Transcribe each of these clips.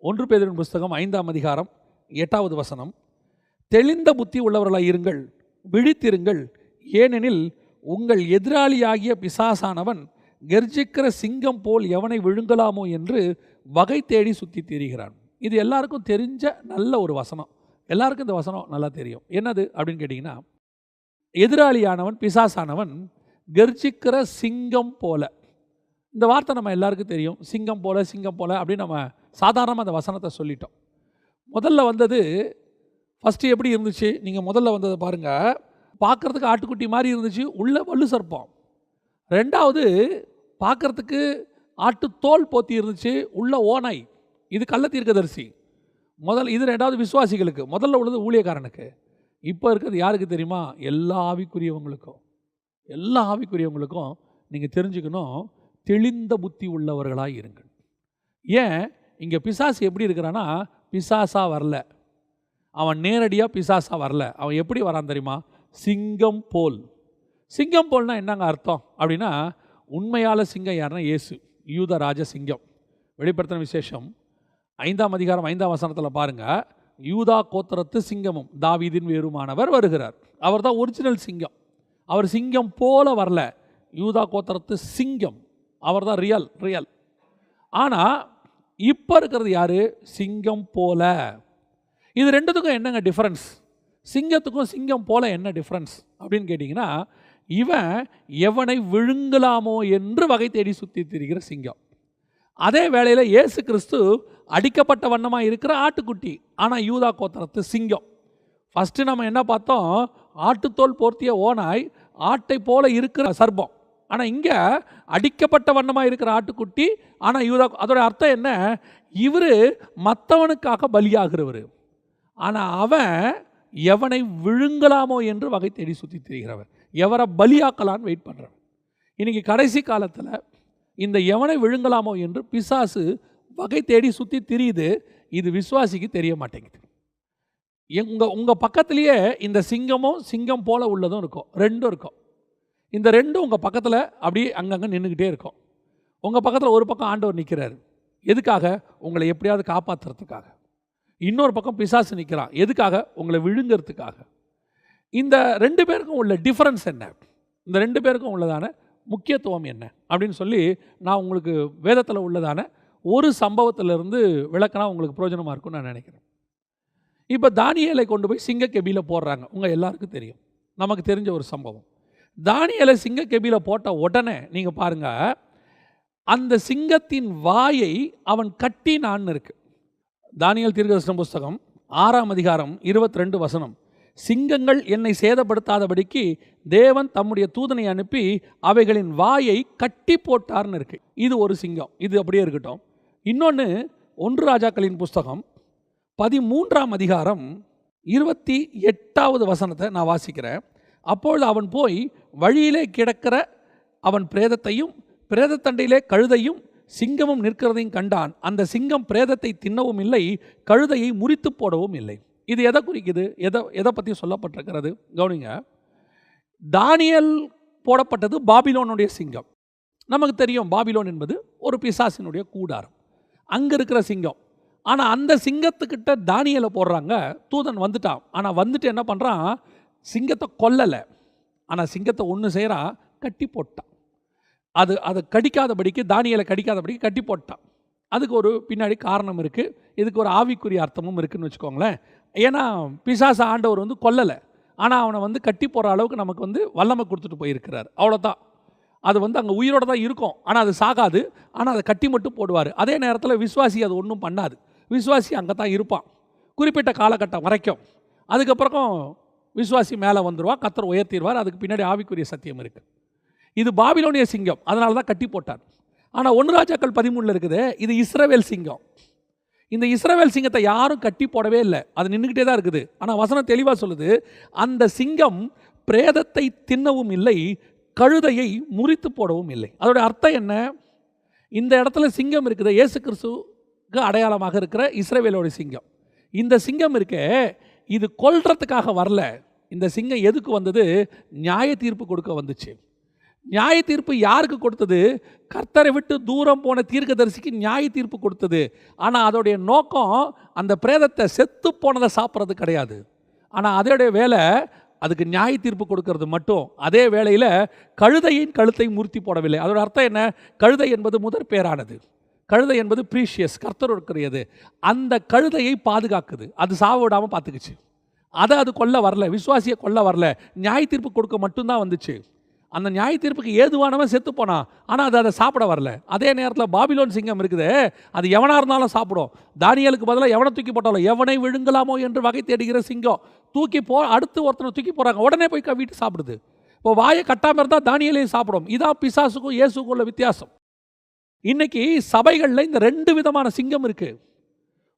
ஒன்று பேதரின் புஸ்தகம் ஐந்தாம் அதிகாரம் எட்டாவது வசனம். தெளிந்த புத்தி உள்ளவர்களாய் இருங்கள் விழித்திருங்கள். ஏனெனில் உங்கள் எதிராளியாகிய பிசாசானவன் கர்ஜிக்கிற சிங்கம் போல் எவனை விழுங்கலாமோ என்று வகை தேடி சுற்றி திரிகிறான். இது எல்லாருக்கும் தெரிஞ்ச நல்ல ஒரு வசனம். எல்லாருக்கும் இந்த வசனம் நல்லா தெரியும். என்னது அப்படின்னு கேட்டிங்கன்னா எதிராளியானவன் பிசாசானவன் கர்ஜிக்கிற சிங்கம் போல. இந்த வார்த்தை நம்ம எல்லாருக்கும் தெரியும். சிங்கம் போல சிங்கம் போல அப்படின்னு நம்ம சாதாரணமாக அந்த வசனத்தை சொல்லிட்டோம். முதல்ல வந்தது ஃபஸ்ட்டு எப்படி இருந்துச்சு? நீங்கள் முதல்ல வந்ததை பாருங்கள் பார்க்குறதுக்கு ஆட்டுக்குட்டி மாதிரி இருந்துச்சு. உள்ள வல்லு சர்ப்பம். ரெண்டாவது பார்க்குறதுக்கு ஆட்டு தோல் போத்தி இருந்துச்சு. உள்ள ஓனாய் இது கள்ள தீர்க்கதரிசி. முதல் இது ரெண்டாவது விசுவாசிகளுக்கு. முதல்ல உள்ளது ஊழியக்காரனுக்கு. இப்போ இருக்கிறது யாருக்கு தெரியுமா? எல்லா ஆவிக்குரியவங்களுக்கும். எல்லா ஆவிக்குரியவங்களுக்கும் நீங்கள் தெரிஞ்சுக்கணும். தெளிந்த புத்தி உள்ளவர்களாக இருங்கள். ஏன்? இங்கே பிசாசு எப்படி இருக்கிறான்னா பிசாசாக வரல. அவன் நேரடியாக பிசாசாக வரல. அவன் எப்படி வரான் தெரியுமா? சிங்கம் போல். சிங்கம் போல்னால் என்னங்க அர்த்தம்? அப்படின்னா உண்மையால் சிங்கம் யாருன்னா இயேசு யூத ராஜ சிங்கம். வெளிப்படுத்தின விசேஷம். ஐந்தாம் அதிகாரம் ஐந்தாம் வசனத்தில் பாருங்கள் யூதா கோத்திரத்து சிங்கமும் தாவீதின் வேறுமானவர் வருகிறார். அவர் தான் ஒரிஜினல் சிங்கம். அவர் சிங்கம் போல வரல. யூதா கோத்திரத்து சிங்கம். அவர் தான் ரியல் ரியல். ஆனால் இப்போ இருக்கிறது யார்? சிங்கம் போல. இது ரெண்டுத்துக்கும் என்னங்க டிஃப்ரென்ஸ் சிங்கத்துக்கும் சிங்கம் போல என்ன டிஃப்ரென்ஸ் அப்படின்னு கேட்டிங்கன்னா இவன் எவனை விழுங்கலாமோ என்று வகை தேடி சுற்றி திரிகிற சிங்கம். அதே வேளையில் இயேசு கிறிஸ்து அடிக்கப்பட்ட வண்ணமாக இருக்கிற ஆட்டுக்குட்டி ஆனால் யூதா கோத்தரத்து சிங்கம். ஃபஸ்ட்டு நம்ம என்ன பார்த்தோம்? ஆட்டுத்தோல் போர்த்திய ஓனாய் ஆட்டை போல இருக்கிற சர்ப்பம் ஆனால் இங்கே அடிக்கப்பட்ட வண்ணமாக இருக்கிற ஆட்டுக்குட்டி ஆனால் யூதா அதோட அர்த்தம் என்ன? இவர் மற்றவனுக்காக பலியாகிறவர். ஆனால் அவன் எவனை விழுங்கலாமோ என்று வகை தேடி சுற்றி திரிகிறவன். எவரை பலியாக்கலான்னு வெயிட் பண்ணுறவன் இன்றைக்கி கடைசி காலத்தில் இந்த எவனை விழுங்கலாமோ என்று பிசாசு வகை தேடி சுற்றி திரியுது. இது விசுவாசிக்கு தெரிய மாட்டேங்குது. உங்கள் உங்கள் பக்கத்துலேயே இந்த சிங்கமும் சிங்கம் போல் உள்ளதும் இருக்கும். ரெண்டும் இருக்கும். இந்த ரெண்டும் உங்கள் பக்கத்தில் அப்படியே அங்கங்கே நின்றுக்கிட்டே இருக்கும். உங்கள் பக்கத்தில் ஒரு பக்கம் ஆண்டவர் நிற்கிறாரு எதுக்காக? உங்களை எப்படியாவது காப்பாற்றுறதுக்காக இன்னொரு பக்கம் பிசாசு நிற்கிறான் எதுக்காக? உங்களை விழுங்கிறதுக்காக. இந்த ரெண்டு பேருக்கும் உள்ள டிஃப்ரென்ஸ் என்ன? இந்த ரெண்டு பேருக்கும் உள்ளதான முக்கியத்துவம் என்ன? அப்படின்னு சொல்லி நான் உங்களுக்கு வேதத்தில் உள்ளதான ஒரு சம்பவத்திலிருந்து விளக்கினா உங்களுக்கு பிரயோஜனமாக இருக்கும்னு நான் நினைக்கிறேன். இப்போ தானியலை கொண்டு போய் சிங்க கெபியில் போடுறாங்க. உங்கள் எல்லாருக்கும் தெரியும். நமக்கு தெரிஞ்ச ஒரு சம்பவம். தானியலை சிங்கக்கெபியில் போட்ட உடனே நீங்கள் பாருங்கள் அந்த சிங்கத்தின் வாயை அவன் கட்டினான்னு இருக்கு. தானியல் தீர்க்கதர்சன புஸ்தகம் ஆறாம் அதிகாரம் இருபத்தி ரெண்டு வசனம். சிங்கங்கள் என்னை சேதப்படுத்தாதபடிக்கு தேவன் தம்முடைய தூதனை அனுப்பி அவைகளின் வாயை கட்டி போட்டார்னு இருக்கு. இது ஒரு சிங்கம். இது அப்படியே இருக்கட்டும். இன்னொன்று ஒன்று ராஜாக்களின் புஸ்தகம் பதிமூன்றாம் அதிகாரம் இருபத்தி எட்டாவது வசனத்தை நான் வாசிக்கிறேன். அப்பொழுது அவன் போய் வழியிலே கிடக்கிற அவன் பிரேதத்தையும் பிரேதத்தண்டையிலே கழுதையும் சிங்கமும் நிற்கிறதையும் கண்டான். அந்த சிங்கம் பிரேதத்தை தின்னவும் இல்லை கழுதையை முறித்து போடவும் இல்லை. இது எதை குறிக்குது? எதை எதை பற்றி சொல்லப்பட்டிருக்கிறது? கவனிங்க. தானியல் போடப்பட்டது பாபிலோனுடைய சிங்கம். நமக்கு தெரியும் பாபிலோன் என்பது ஒரு பிசாசினுடைய கூடாரம். அங்கே இருக்கிற சிங்கம். ஆனால் அந்த சிங்கத்துக்கிட்ட தானியலை போடுறாங்க. தூதன் வந்துட்டான். ஆனால் வந்துட்டு என்ன பண்ணுறான் சிங்கத்தை கொல்லலை. ஆனால் சிங்கத்தை ஒன்று செய்கிறா கட்டி போட்டான் அது அதை கடிக்காதபடிக்கு தானியலை கடிக்காதபடிக்கு கட்டி போட்டான் அதுக்கு ஒரு பின்னாடி காரணம் இருக்குது இதுக்கு ஒரு ஆவிக்குரிய அர்த்தமும் இருக்குதுன்னு வச்சுக்கோங்களேன். ஏன்னா பிசாச ஆண்டவர் வந்து கொல்லலை. ஆனால் அவனை வந்து கட்டி போகிற அளவுக்கு நமக்கு வந்து வல்லமை கொடுத்துட்டு போயிருக்கிறார். அவ்வளோதான் அது வந்து அங்கே உயிரோட தான் இருக்கும். ஆனால் அது சாகாது. ஆனால் அதை கட்டி மட்டும் போடுவார். அதே நேரத்தில் விஸ்வாசி அது ஒன்றும் பண்ணாது. விஸ்வாசி அங்கே தான் இருப்பான். குறிப்பிட்ட காலகட்டம் வரைக்கும். அதுக்கப்புறம் விசுவாசி மேலே வந்துடுவான் கத்தர் உயர்த்திடுவார் அதுக்கு பின்னாடி ஆவிக்குரிய சத்தியம் இருக்குது இது பாபிலோனிய சிங்கம் அதனால தான் கட்டி போட்டார். ஆனால் ஒன்று ராஜாக்கள் பதிமூணில் இருக்குது இது இஸ்ரவேல் சிங்கம். இந்த இஸ்ரவேல் சிங்கத்தை யாரும் கட்டி போடவே இல்லை. அது நின்றுக்கிட்டே தான் இருக்குது. ஆனால் வசனம் தெளிவாக சொல்லுது அந்த சிங்கம் பிரேதத்தை தின்னவும் இல்லை கழுதையை முறித்து போடவும் இல்லை. அதோடைய அர்த்தம் என்ன? இந்த இடத்துல சிங்கம் இருக்குது இயேசு கிறிஸ்துக்கு அடையாளமாக இருக்கிற இஸ்ரவேலோட சிங்கம். இந்த சிங்கம் இருக்கே இது கொல்றதுக்காக வரல. இந்த சிங்கம் எதுக்கு வந்தது? நியாய தீர்ப்பு கொடுக்க வந்துச்சு. நியாய தீர்ப்பு யாருக்கு கொடுத்தது? கர்த்தரை விட்டு தூரம் போன தீர்க்கதரிசிக்கு நியாய தீர்ப்பு கொடுத்தது. ஆனால் அதோடைய நோக்கம் அந்த பிரேதத்தை செத்து போனதை சாப்பிட்றது கிடையாது. ஆனால் அதோடைய வேலை அதுக்கு நியாய தீர்ப்பு கொடுக்கறது மட்டும். அதே வேளையில் கழுதையின் கழுத்தை முறுத்தி போடவில்லை. அதோட அர்த்தம் என்ன? கழுதை என்பது முதற் பேரானது. கழுதை என்பது ப்ரீஷியஸ் கர்த்தருக்குரியது அந்த கழுதையை பாதுகாக்குது. அது சாவ விடாமல் பார்த்துக்குச்சு. அதை அது கொல்ல வரல விசுவாசியை கொல்ல வரல. நியாய தீர்ப்பு கொடுக்க மட்டும்தான் வந்துச்சு. அந்த நியாய தீர்ப்புக்கு ஏதுவானவன் செத்து போனான் ஆனால் அது அதை சாப்பிட வரல. அதே நேரத்தில் பாபிலோன் சிங்கம் இருக்குது அது எவனாக இருந்தாலும் சாப்பிடும். தானியலுக்கு பதிலாக எவனை தூக்கி போட்டாலும் எவனை விழுங்கலாமோ என்று வகை தேடுகிற சிங்கம் தூக்கி போ அடுத்து ஒருத்தனை தூக்கி போகிறாங்க உடனே போய் வீட்டு சாப்பிடுது. இப்போ வாயை கட்டாமல் இருந்தால் தானியலையும் சாப்பிடும். இதான் பிசாசுக்கும் இயேசுக்கும் உள்ள வித்தியாசம். இன்னைக்கு சபைகளில் இந்த ரெண்டு விதமான சிங்கம் இருக்குது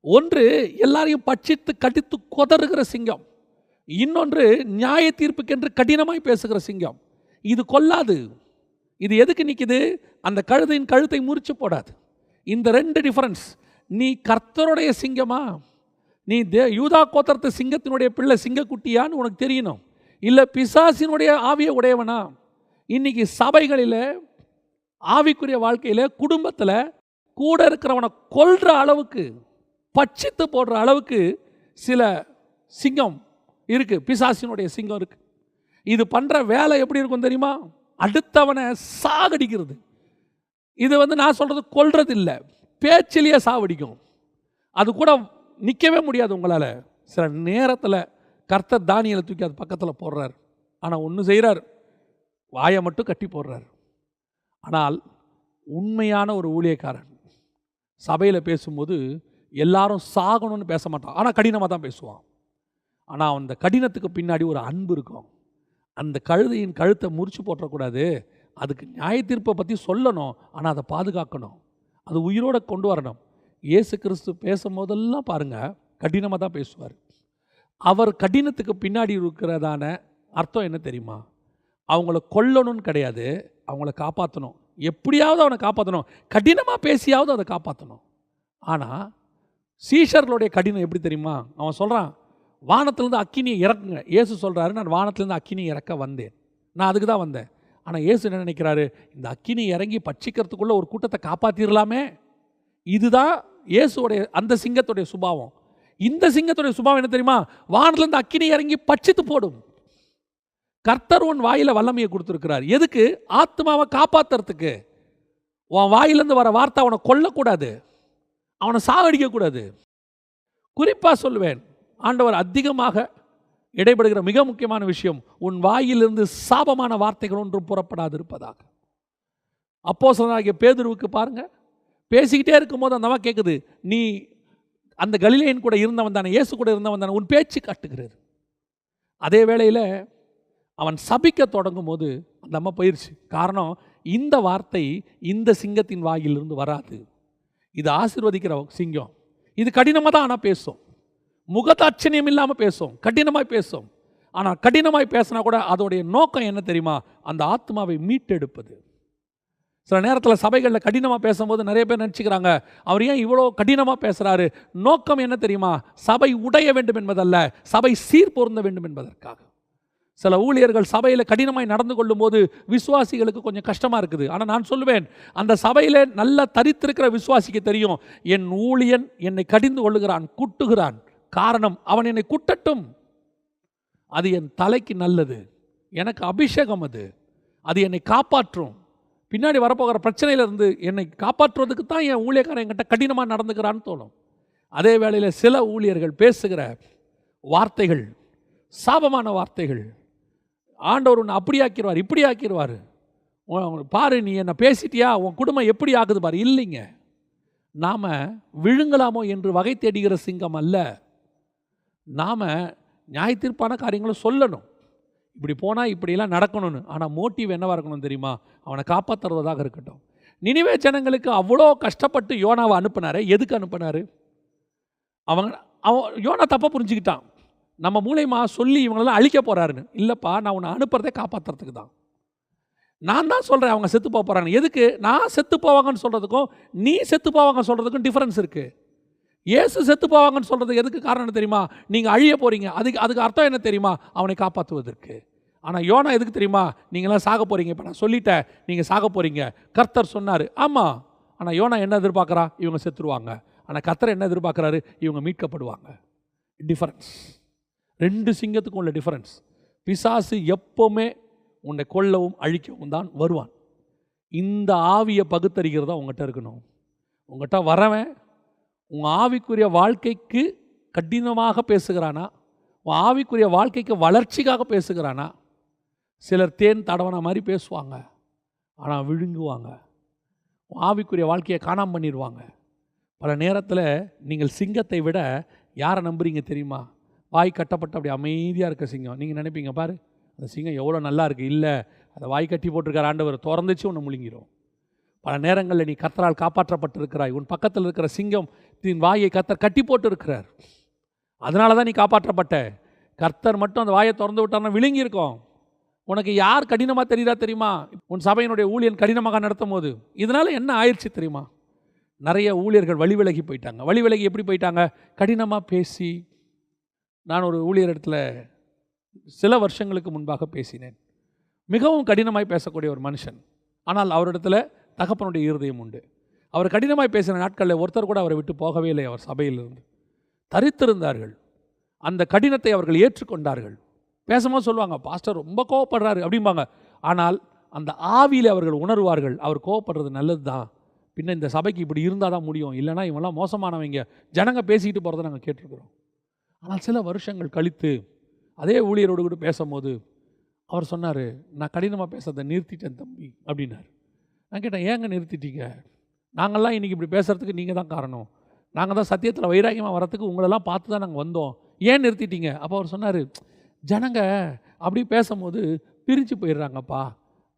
ஒன்று எல்லாரையும் பட்சித்து கடித்து கொதறுகிற சிங்கம். இன்னொன்று நியாய தீர்ப்புக்கென்று கடினமாய் பேசுகிற சிங்கம். இது கொல்லாது. இது எதுக்கு நிற்கிது அந்த கழுதையின் கழுத்தை முறிச்சு போடாது. இந்த ரெண்டு டிஃபரன்ஸ் நீ கர்த்தருடைய சிங்கமா? நீ தே யூதா கோத்தரத்து சிங்கத்தினுடைய பிள்ளை சிங்கக்குட்டியான்னு உனக்கு தெரியணும். இல்லை பிசாசினுடைய ஆவிய உடையவனா? இன்னைக்கு சபைகளில் ஆவிக்குரிய வாழ்க்கையில் குடும்பத்தில் கூட இருக்கிறவனை கொல்ற அளவுக்கு பட்சித்து போடுற அளவுக்கு சில சிங்கம் இருக்குது பிசாசினுடைய சிங்கம் இருக்குது இது பண்ணுற வேலை எப்படி இருக்கும் தெரியுமா? அடுத்தவனை சாகடிக்கிறது. இது வந்து நான் சொல்கிறது கொல்றது இல்லை பேச்சிலேயே சாவடிக்கும். அது கூட நிற்கவே முடியாது உங்களால். சில நேரத்தில் கர்த்தர் தானியலை தூக்கி அது பக்கத்தில் போடுறார். ஆனால் ஒன்று செய்கிறார் வாயை மட்டும் கட்டி போடுறார். ஆனால் உண்மையான ஒரு ஊழியக்காரன் சபையில் பேசும்போது எல்லாரும் சாகணும்னு பேச மாட்டான். ஆனால் கடினமாக தான் பேசுவான். ஆனால் அந்த கடினத்துக்கு பின்னாடி ஒரு அன்பு இருக்கும். அந்த கழுதையின் கழுத்தை முறிச்சு போட்டுறக்கூடாது அதுக்கு நியாய தீர்ப்பை பற்றி சொல்லணும். ஆனால் அதை பாதுகாக்கணும். அது உயிரோட கொண்டு வரணும். இயேசு கிறிஸ்து பேசும்போதெல்லாம் பாருங்கள் கடினமாக தான் பேசுவார். அவர் கடினத்துக்கு பின்னாடி இருக்கிறதான அர்த்தம் என்ன தெரியுமா? அவங்கள கொல்லணும்னு கிடையாது. அவங்கள காப்பாற்றணும் எப்படியாவது அவனை காப்பாற்றணும் கடினமாக பேசியாவது அதை காப்பாற்றணும் ஆனால் சீஷர்களுடைய கடினம் எப்படி தெரியுமா? அவன் சொல்கிறான் வானத்திலேருந்து அக்கினியை இறக்குங்க. இயேசு சொல்கிறாரு நான் வானத்திலேருந்து அக்கினி இறக்க வந்தேன். நான் அதுக்கு தான் வந்தேன். ஆனால் இயேசு என்ன நினைக்கிறாரு? இந்த அக்கினி இறங்கி பட்சிக்கிறதுக்குள்ள ஒரு கூட்டத்தை காப்பாற்றிடலாமே இதுதான் இயேசுடைய அந்த சிங்கத்துடைய சுபாவம். இந்த சிங்கத்துடைய சுபாவம் என்ன தெரியுமா? வானத்திலேருந்து அக்கினி இறங்கி பட்சித்து போடும். கர்த்தர் உன் வாயில் வல்லமையை கொடுத்துருக்கிறார். எதுக்கு? ஆத்மாவை காப்பாத்துறதுக்கு. உன் வாயிலேருந்து வர வார்த்தை அவனை கொல்லக்கூடாது. அவனை சாகடிக்கக்கூடாது. குறிப்பாக சொல்லுவேன் ஆண்டவர் அதிகமாக இடைபடுகிற மிக முக்கியமான விஷயம் உன் வாயிலிருந்து சாபமான வார்த்தைகள் ஒன்றும் புறப்படாது இருப்பதாக அப்போ சொன்னாகிய பேதுருவுக்கு பாருங்க பேசிக்கிட்டே இருக்கும்போது அந்த அம்மா கேட்குது நீ அந்த கலிலேயன் கூட இருந்தவன் தானே இயேசு கூட இருந்தவன் தானே உன் பேச்சு காட்டுகிறது. அதே வேளையில் அவன் சபிக்க தொடங்கும் போது அந்த அம்மா போயிடுச்சு காரணம் இந்த வார்த்தை இந்த சிங்கத்தின் வாயிலிருந்து வராது. இது ஆசிர்வதிக்கிற சிங்கம். இது கடினமாக தான் ஆனால் பேசும். முகதாட்சணியம் இல்லாமல் பேசும். கடினமாக பேசும். ஆனால் கடினமாய் பேசினா கூட அதோடைய நோக்கம் என்ன தெரியுமா? அந்த ஆத்மாவை மீட்டெடுப்பது. சில நேரத்தில் சபைகளில் கடினமாக பேசும்போது நிறைய பேர் நினச்சிக்கிறாங்க அவர் ஏன் இவ்வளோ கடினமாக பேசுகிறாரு நோக்கம் என்ன தெரியுமா? சபை உடைய வேண்டும் என்பதல்ல சபை சீர் பொருந்த வேண்டும் என்பதற்காக. சில ஊழியர்கள் சபையில் கடினமாய் நடந்து கொள்ளும்போது விசுவாசிகளுக்கு கொஞ்சம் கஷ்டமாக இருக்குது. ஆனால் நான் சொல்லுவேன் அந்த சபையில் நல்லா தரித்திருக்கிற விசுவாசிக்கு தெரியும் என் ஊழியன் என்னை கடிந்து கொள்ளுகிறான் குட்டுகிறான். காரணம் அவன் என்னை குட்டட்டும். அது என் தலைக்கு நல்லது. எனக்கு அபிஷேகம் அது. அது என்னை காப்பாற்றும். பின்னாடி வரப்போகிற பிரச்சனையிலேருந்து என்னை காப்பாற்றுவதுக்கு தான் என் ஊழியக்காரன் என்கிட்ட கடினமாக நடந்துக்கிறான்னு தோணும். அதே வேளையில் சில ஊழியர்கள் பேசுகிற வார்த்தைகள் சாபமான வார்த்தைகள் ஆண்டவர் உன்னை அப்படி ஆக்கிடுவார் இப்படி ஆக்கிடுவார் பாரு நீ என்னை பேசிட்டியா? உன் குடும்பம் எப்படி ஆகுது பாரு இல்லைங்க. நாம் விழுங்கலாமோ என்று வகை தேடுகிற சிங்கம் அல்ல. நாம் நியாயத்தீர்ப்பான காரியங்களும் சொல்லணும். இப்படி போனால் இப்படியெல்லாம் நடக்கணும்னு. ஆனால் மோட்டிவ் என்னவாக இருக்கணும் தெரியுமா? அவனை காப்பாற்றுறதாக இருக்கட்டும். நினைவே ஜனங்களுக்கு அவ்வளோ கஷ்டப்பட்டு யோனாவை அனுப்பினார். எதுக்கு அனுப்புனாரு? அவங்க அவன் யோனா தப்பாக புரிஞ்சுக்கிட்டான். நம்ம மூலயமா சொல்லி இவங்களெல்லாம் அழிக்க போகிறாருன்னு இல்லைப்பா நான் உன்னை அனுப்புறதே காப்பாற்றுறதுக்கு தான். நான் தான் சொல்கிறேன் அவங்க செத்து போக போகிறாங்க எதுக்கு? நான் செத்து போவாங்கன்னு சொல்கிறதுக்கும் நீ செத்து போவாங்கன்னு சொல்கிறதுக்கும் டிஃப்ரென்ஸ் இருக்குது இயேசு செத்து போவாங்கன்னு சொல்கிறதுக்கு எதுக்கு காரணம் தெரியுமா? நீங்கள் அழிய போகிறீங்க அதுக்கு அதுக்கு அர்த்தம் என்ன தெரியுமா? அவனை காப்பாற்றுவதற்கு ஆனால் யோனா எதுக்கு தெரியுமா? நீங்களாம் சாக போகிறீங்க இப்போ நான் சொல்லிட்டேன் நீங்கள் சாக போகிறீங்க கர்த்தர் சொன்னார் ஆமாம் ஆனால் யோனா என்ன எதிர்பார்க்குறா? இவங்க செத்துருவாங்க. ஆனால் கர்த்தர் என்ன எதிர்பார்க்குறாரு? இவங்க மீட்கப்படுவாங்க. டிஃபரன்ஸ் ரெண்டு சிங்கத்துக்கும் உள்ள டிஃபரன்ஸ் பிசாசு எப்போவுமே உன்னை கொல்லவும் அழிக்கவும் தான் வருவான். இந்த ஆவியை பகுத்தறிகிறதா உங்கள்கிட்ட இருக்கணும். உங்கள்கிட்ட வரவன் உங்கள் ஆவிக்குரிய வாழ்க்கைக்கு கடினமாக பேசுகிறானா? உன் ஆவிக்குரிய வாழ்க்கைக்கு வளர்ச்சிக்காக பேசுகிறானா? சிலர் தேன் தடவன மாதிரி பேசுவாங்க. ஆனால் விழுங்குவாங்க. உன் ஆவிக்குரிய வாழ்க்கையை காணாம பண்ணிடுவாங்க பல நேரத்தில் நீங்கள் சிங்கத்தை விட யாரை நம்புறீங்க தெரியுமா? வாய் கட்டப்பட்ட அப்படி அமைதியாக இருக்க சிங்கம். நீங்கள் நினைப்பீங்க பாரு அந்த சிங்கம் எவ்வளோ நல்லா இருக்குது இல்லை அதை வாய் கட்டி போட்டிருக்கிற ஆண்டவர் திறந்துச்சு உன்னை முழுங்கிடும் பல நேரங்களில் நீ கத்தரால் காப்பாற்றப்பட்டிருக்கிறாய். உன் பக்கத்தில் இருக்கிற சிங்கம் தின் வாயை கத்தர் கட்டி போட்டு இருக்கிறார் அதனால தான் நீ காப்பாற்றப்பட்ட. கர்த்தர் மட்டும் அந்த வாயை திறந்து விட்டார்னா விழுங்கியிருக்கோம். உனக்கு யார் கடினமாக தெரியுதா தெரியுமா? உன் சபையினுடைய ஊழியன் கடினமாக நடத்தும் போது இதனால் என்ன ஆயிடுச்சு தெரியுமா? நிறைய ஊழியர்கள் வழி விலகி போயிட்டாங்க. வழி விலகி எப்படி போயிட்டாங்க? கடினமாக பேசி நான் ஒரு ஊழியர் இடத்துல சில வருஷங்களுக்கு முன்பாக பேசினேன். மிகவும் கடினமாய் பேசக்கூடிய ஒரு மனுஷன். ஆனால் அவரிடத்துல தகப்பனுடைய இருதயம் உண்டு. அவர் கடினமாய் பேசின நாட்களில் ஒருத்தர் கூட அவரை விட்டு போகவே இல்லை அவர் சபையிலிருந்து. தரித்திருந்தார்கள். அந்த கடினத்தை அவர்கள் ஏற்றுக்கொண்டார்கள். பேசும்போது சொல்லுவாங்க பாஸ்டர் ரொம்ப கோவப்படுறாரு அப்படிம்பாங்க. ஆனால் அந்த ஆவியில் அவர்கள் உணர்வார்கள் அவர் கோவப்படுறது நல்லது தான் பின்ன இந்த சபைக்கு இப்படி இருந்தால் தான் முடியும். இல்லைன்னா இவெல்லாம் மோசமானவங்க. ஜனங்க பேசிக்கிட்டு போகிறத நாங்கள் கேட்டிருக்கிறோம். ஆனால் சில வருஷங்கள் கழித்து அதே ஊழியரோடு கூட பேசும்போது அவர் சொன்னார் நான் கடினமாக பேசுறதை நிறுத்திட்டேன் தம்பி அப்படின்னார். நான் கேட்டேன் ஏங்க நிறுத்திட்டீங்க? நாங்கள்லாம் இன்றைக்கி இப்படி பேசுகிறதுக்கு நீங்கள் தான் காரணம். நாங்கள் தான் சத்தியத்தில் வைராகியமாக வரத்துக்கு உங்களெல்லாம் பார்த்து தான் நாங்கள் வந்தோம். ஏன் நிறுத்திட்டீங்க? அப்போ அவர் சொன்னார் ஜனங்க அப்படி பேசும்போது பிரிஞ்சு போயிடுறாங்கப்பா.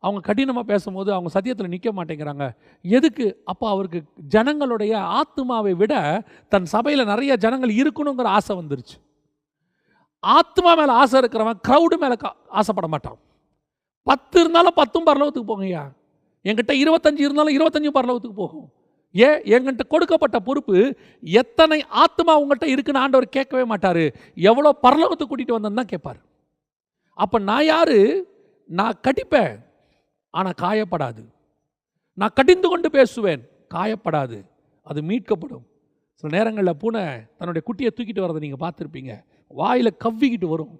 அவங்க கடினமாக பேசும்போது அவங்க சத்தியத்தில் நிற்க மாட்டேங்கிறாங்க. எதுக்கு? அப்போ அவருக்கு ஜனங்களுடைய ஆத்மாவை விட தன் சபையில் நிறைய ஜனங்கள் இருக்கணுங்கிற ஆசை வந்துருச்சு. ஆத்மா மேலே ஆசை இருக்கிறவன் க்ரௌடு மேலே ஆசைப்பட மாட்டான். பத்து இருந்தாலும் பத்தும் பரலோகத்துக்கு போங்கய்யா. என்கிட்ட இருபத்தஞ்சு இருந்தாலும் இருபத்தஞ்சும் பரலோகத்துக்கு போகும். ஏன் எங்கிட்ட கொடுக்கப்பட்ட பொறுப்பு எத்தனை ஆத்மா உங்கள்கிட்ட இருக்குன்னு ஆண்டவர் கேட்கவே மாட்டார். எவ்வளோ பரலோகத்துக்கு கூட்டிகிட்டு வந்தேன்னு தான் கேட்பார். அப்போ நான் யார்? நான் கடிப்பேன். ஆனால் காயப்படாது. நான் கடிந்து கொண்டு பேசுவேன் காயப்படாது அது மீட்கப்படும். சில நேரங்களில் பூனை தன்னுடைய குட்டியை தூக்கிட்டு வரதை நீங்கள் பார்த்துருப்பீங்க. வாயில் கவ்விக்கிட்டு வரும்.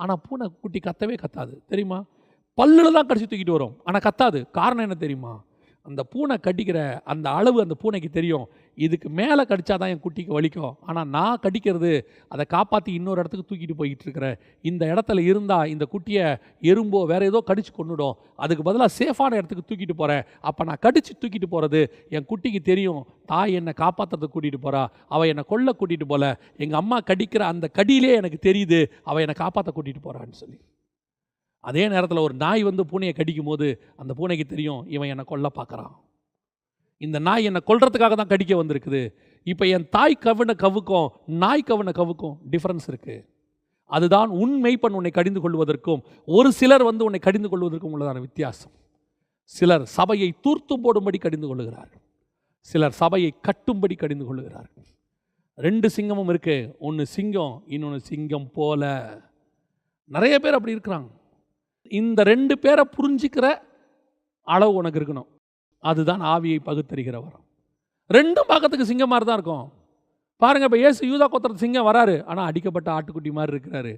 ஆனால் பூனை குட்டி கத்தவே கத்தாது. தெரியுமா? பல்லில் தான் கடிச்சு தூக்கிட்டு வரும். ஆனால் கத்தாது. காரணம் என்ன தெரியுமா? அந்த பூனை கடிக்கிற அந்த அளவு அந்த பூனைக்கு தெரியும். இதுக்கு மேலே கடிச்சா தான் என் குட்டிக்கு வலிக்கும். ஆனால் நான் கடிக்கிறது அதை காப்பாற்றி இன்னொரு இடத்துக்கு தூக்கிட்டு போய்கிட்டு இருக்கிறேன் இந்த இடத்துல இருந்தால் இந்த குட்டியை எறும்போ வேறு ஏதோ கடிச்சு கொண்டுடும் அதுக்கு பதிலாக சேஃபான இடத்துக்கு தூக்கிட்டு போகிறேன் அப்போ நான் கடிச்சு தூக்கிட்டு போகிறது என் குட்டிக்கு தெரியும். தாய் என்னை காப்பாற்றுறதை கூட்டிகிட்டு போகிறா அவள் என்னை கொல்ல கூட்டிகிட்டு போகல எங்கள் அம்மா கடிக்கிற அந்த கடியிலே எனக்கு தெரியுது அவள் என்னை காப்பாற்ற கூட்டிகிட்டு போகிறான்னு சொல்லி. அதே நேரத்தில் ஒரு நாய் வந்து பூனையை கடிக்கும் போது அந்த பூனைக்கு தெரியும் இவன் என்னை கொல்ல பார்க்குறான் இந்த நாய் என்னை கொல்றதுக்காக தான் கடிக்க வந்திருக்குது. இப்போ என் தாய் கவனை கவுக்கும் நாய் கவனை கவுக்கும் டிஃப்ரென்ஸ் இருக்குது அதுதான் உண்மைப்பன் உன்னை கடிந்து கொள்வதற்கும் ஒரு சிலர் வந்து உன்னை கடிந்து கொள்வதற்கும் உள்ளதான வித்தியாசம். சிலர் சபையை தூர்த்து போடும்படி கடிந்து கொள்ளுகிறார்கள் சிலர் சபையை கட்டும்படி கடிந்து கொள்ளுகிறார்கள் ரெண்டு சிங்கமும் இருக்குது ஒன்று சிங்கம் இன்னொன்று சிங்கம் போல. நிறைய பேர் அப்படி இருக்கிறாங்க. இந்த ரெண்டு பேரை புரிஞ்சிக்கிற அளவு உனக்கு இருக்கணும். அதுதான் ஆவியை பகுத்தறிகிற வரம். ரெண்டும் பார்க்கறதுக்கு சிங்கம் மாதிரி தான் இருக்கும். பாருங்க இப்போ ஏசு யூதா கோத்திரத்து சிங்கம் வராரு. ஆனால் அடிக்கப்பட்ட ஆட்டுக்குட்டி மாதிரி இருக்கிறாரு.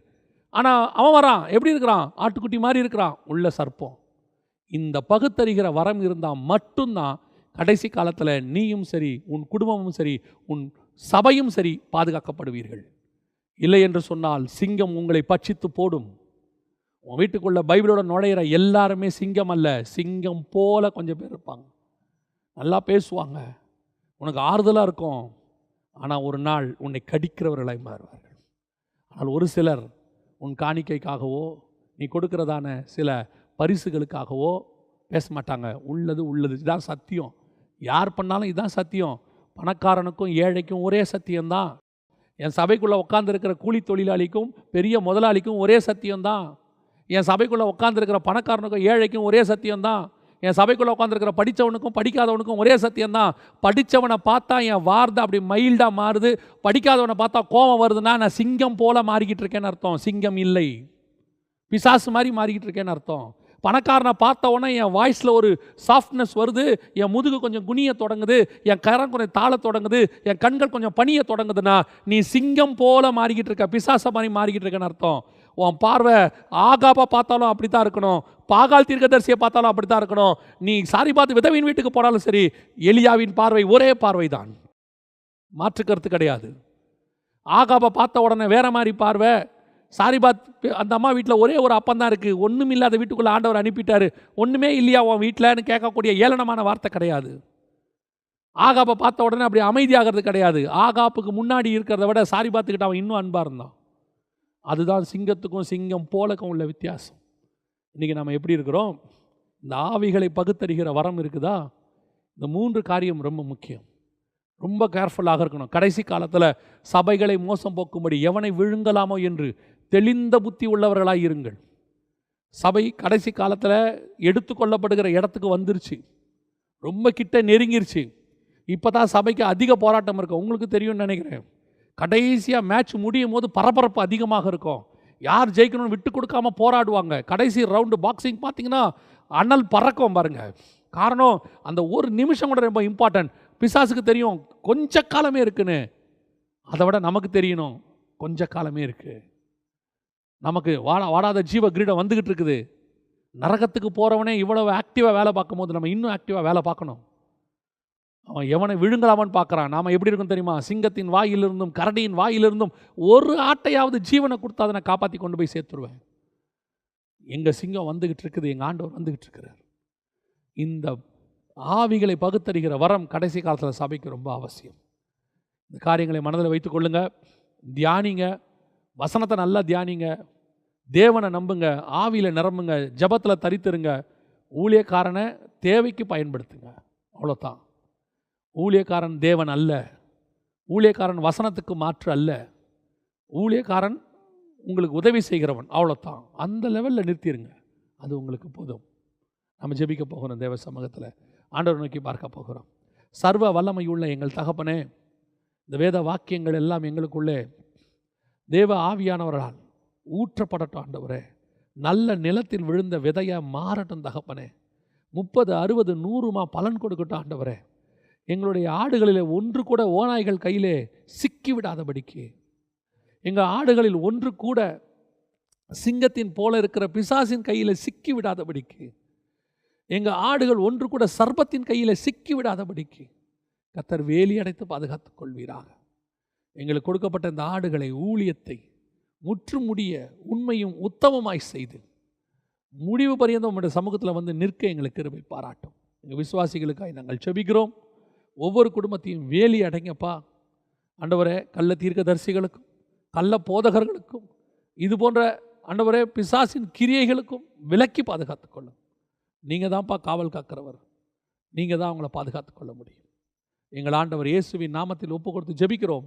ஆனால் அவன் வரான். எப்படி இருக்கிறான்? ஆட்டுக்குட்டி மாதிரி இருக்கிறான். உள்ள சர்ப்பம். இந்த பகுத்தறிகிற வரம் இருந்தால் மட்டும்தான் கடைசி காலத்தில் நீயும் சரி உன் குடும்பமும் சரி உன் சபையும் சரி பாதுகாக்கப்படுவீர்கள். இல்லை என்று சொன்னால் சிங்கம் உங்களை பட்சித்து போடும். உன் வீட்டுக்குள்ளே பைபிளோட நுழையிற எல்லாருமே சிங்கம் அல்ல. சிங்கம் போல கொஞ்சம் பேர் இருப்பாங்க. நல்லா பேசுவாங்க. உனக்கு ஆறுதலாக இருக்கும். ஆனால் ஒரு நாள் உன்னை கடிக்கிறவர்களாய் மாறுவார்கள். ஆனால் ஒரு சிலர் உன் காணிக்கைக்காகவோ நீ கொடுக்கிறதான சில பரிசுகளுக்காகவோ பேச மாட்டாங்க. உள்ளது உள்ளது. இதுதான் சத்தியம். யார் பண்ணாலும் இதுதான் சத்தியம். பணக்காரனுக்கும் ஏழைக்கும் ஒரே சத்தியம்தான். என் சபைக்குள்ளே உட்காந்துருக்கிற கூலி தொழிலாளிக்கும் பெரிய முதலாளிக்கும் ஒரே சத்தியம்தான். என் சபைக்குள்ளே உட்காந்துருக்கிற பணக்காரனுக்கும் ஏழைக்கும் ஒரே சத்தியம்தான். என் சபைக்குள்ளே உட்காந்துருக்கிற படித்தவனுக்கும் படிக்காதவனுக்கும் ஒரே சத்தியம்தான். படித்தவனை பார்த்தா என் வார்த்தை அப்படி மைல்டாக மாறுது. படிக்காதவனை பார்த்தா கோபம் வருதுன்னா நான் சிங்கம் போல மாறிக்கிட்டு இருக்கேன்னு அர்த்தம். சிங்கம் இல்லை. பிசாசு மாதிரி மாறிக்கிட்டு இருக்கேன்னு அர்த்தம். பணக்காரனை பார்த்த உடனே என் வாய்ஸில் ஒரு சாஃப்ட்னஸ் வருது. என் முதுகு கொஞ்சம் குனிய தொடங்குது. என் கரம் கொஞ்சம் தாழ தொடங்குது. என் கண்கள் கொஞ்சம் பணிய தொடங்குதுன்னா நீ சிங்கம் போல மாறிக்கிட்டு இருக்க பிசாச மாதிரி மாறிக்கிட்டு இருக்கேன்னு அர்த்தம். உன் பார்வை ஆகாபா பார்த்தாலும் அப்படி தான் இருக்கணும். பாகால் தீர்க்கதரிசியை பார்த்தாலும் அப்படி தான் இருக்கணும். நீ சாரி பார்த்து விதவின் வீட்டுக்கு போனாலும் சரி எலியாவின் பார்வை ஒரே பார்வை தான் மாற்று கருத்து கிடையாது. ஆகாபை பார்த்த உடனே வேற மாதிரி பார்வை சாரிபாத் அந்த அம்மா வீட்டில் ஒரே ஒரு அப்பம் தான் இருக்குது ஒன்றும் இல்லாத வீட்டுக்குள்ளே ஆண்டவர் அனுப்பிட்டாரு. ஒன்றுமே இல்லையா உன் வீட்டில்னு கேட்கக்கூடிய ஏளனமான வார்த்தை கிடையாது. ஆகாப்பை பார்த்த உடனே அப்படி அமைதியாகிறது கிடையாது. ஆகாப்புக்கு முன்னாடி இருக்கிறத விட சாரி பார்த்துக்கிட்ட அவன் இன்னும் அன்பாக இருந்தான். அதுதான் சிங்கத்துக்கும் சிங்கம் போலக்கும் உள்ள வித்தியாசம். இன்றைக்கி நம்ம எப்படி இருக்கிறோம்? இந்த ஆவிகளை பகுத்தறிகிற வரம் இருக்குதா? இந்த மூன்று காரியம் ரொம்ப முக்கியம். ரொம்ப கேர்ஃபுல்லாக இருக்கணும். கடைசி காலத்தில் சபைகளை மோசம் போக்கும்படி எவனை விழுங்கலாமோ என்று தெளிந்த புத்தி உள்ளவர்களாக இருங்கள். சபை கடைசி காலத்தில் எடுத்துக்கொள்ளப்படுகிற இடத்துக்கு வந்துருச்சு. ரொம்ப கிட்ட நெருங்கிருச்சு. இப்போ தான் சபைக்கு அதிக போராட்டம் இருக்கும் உங்களுக்கு தெரியும்னு நினைக்கிறேன். கடைசியாக மேட்ச் முடியும் போது பரபரப்பு அதிகமாக இருக்கும். யார் ஜெயிக்கணும்னு விட்டு கொடுக்காம போராடுவாங்க. கடைசி ரவுண்டு பாக்ஸிங் பார்த்தீங்கன்னா அனல் பறக்கும் பாருங்க. காரணம் அந்த ஒரு நிமிஷம் கூட ரொம்ப இம்பார்ட்டன்ட் பிசாசுக்கு தெரியும் கொஞ்ச காலமே இருக்குன்னு. அதை விட நமக்கு தெரியணும் கொஞ்ச காலமே இருக்குது நமக்கு வாடா வாடாத ஜீவ கிரீடம் வந்துக்கிட்டு இருக்குது. நரகத்துக்கு போகிறவனே இவ்வளவு ஆக்டிவாக வேலை பார்க்கும்போது நம்ம இன்னும் ஆக்டிவாக வேலை பார்க்கணும். அவன் எவனை விழுங்கலாமான்னு பார்க்குறான். நாம் எப்படி இருக்கும் தெரியுமா? சிங்கத்தின் வாயிலிருந்தும் கரடியின் வாயிலிருந்தும் ஒரு ஆட்டையாவது ஜீவனை கொடுத்தா அதை நான் காப்பாற்றி கொண்டு போய் சேர்த்துருவேன். எங்கள் சிங்கம் வந்துக்கிட்டு இருக்குது எங்கள் ஆண்டவர் வந்துக்கிட்டு இருக்கிறார். இந்த ஆவிகளை பகுத்தறிகிற வரம் கடைசி காலத்தில் சபைக்கு ரொம்ப அவசியம். இந்த காரியங்களை மனதில் வைத்துக்கொள்ளுங்கள் தியானிங்க. வசனத்தை நல்லா தியானிங்க. தேவனை நம்புங்க ஆவியில் நிரம்புங்க ஜபத்தில் தரித்திருங்க. ஊழியக்காரனை தேவைக்கு பயன்படுத்துங்க. அவ்வளோதான் ஊழியக்காரன் தேவன் அல்ல. ஊழியக்காரன் வசனத்துக்கு மாற்று அல்ல. ஊழியக்காரன் உங்களுக்கு உதவி செய்கிறவன். அவ்வளோதான் அந்த லெவலில் நிறுத்திடுங்க அது உங்களுக்கு போதும். நம்ம ஜெபிக்க போகிறோம் தேவ சமூகத்தில். ஆண்டவர் நோக்கி பார்க்க போகிறோம். சர்வ வல்லமையுள்ள எங்கள் தகப்பனே இந்த வேத வாக்கியங்கள் எல்லாம் எங்களுக்குள்ளே தேவ ஆவியானவர்களால் ஊற்றப்படட்டும் ஆண்டவரே. நல்ல நிலத்தில் விழுந்த விதையை மாறட்டும் தகப்பனே. முப்பது அறுபது நூறுமா பலன் கொடுக்கட்டும் ஆண்டவரே. எங்களுடைய ஆடுகளில் ஒன்று கூட ஓநாய்கள் கையிலே சிக்கி விடாதபடிக்கு எங்கள் ஆடுகளில் ஒன்று கூட சிங்கத்தின் போல இருக்கிற பிசாசின் கையில் சிக்கி விடாதபடிக்கு எங்கள் ஆடுகள் ஒன்று கூட சர்பத்தின் கையில் சிக்கி விடாதபடிக்கு கத்தர் வேலி அடைத்து பாதுகாத்துக் கொள்வீராக எங்களுக்கு கொடுக்கப்பட்ட இந்த ஆடுகளை ஊழியத்தை முற்றுமுடிய உண்மையும் உத்தமமாய் செய்து முடிவு பரியந்தம் உங்களுடைய சமூகத்தில் வந்து நிற்க எங்களுக்கு கிருபை பாராட்டும். எங்கள் விசுவாசிகளுக்காய் நாங்கள் செபிக்கிறோம். ஒவ்வொரு குடும்பத்தையும் வேலி அடைங்கப்பா. ஆண்டவரே கள்ள தீர்க்கதரிசிகளுக்கும் கள்ள போதகர்களுக்கும் இது போன்ற ஆண்டவரே பிசாசின் கிரியைகளுக்கும் விலக்கி பாதுகாத்துக்கொள்ளும் நீங்கள் தான்ப்பா காவல் காக்கிறவர். நீங்கள் தான் அவங்கள பாதுகாத்துக்கொள்ள முடியும். எங்கள் ஆண்டவர் இயேசுவின் நாமத்தில் ஒப்பு கொடுத்து ஜெபிக்கிறோம்.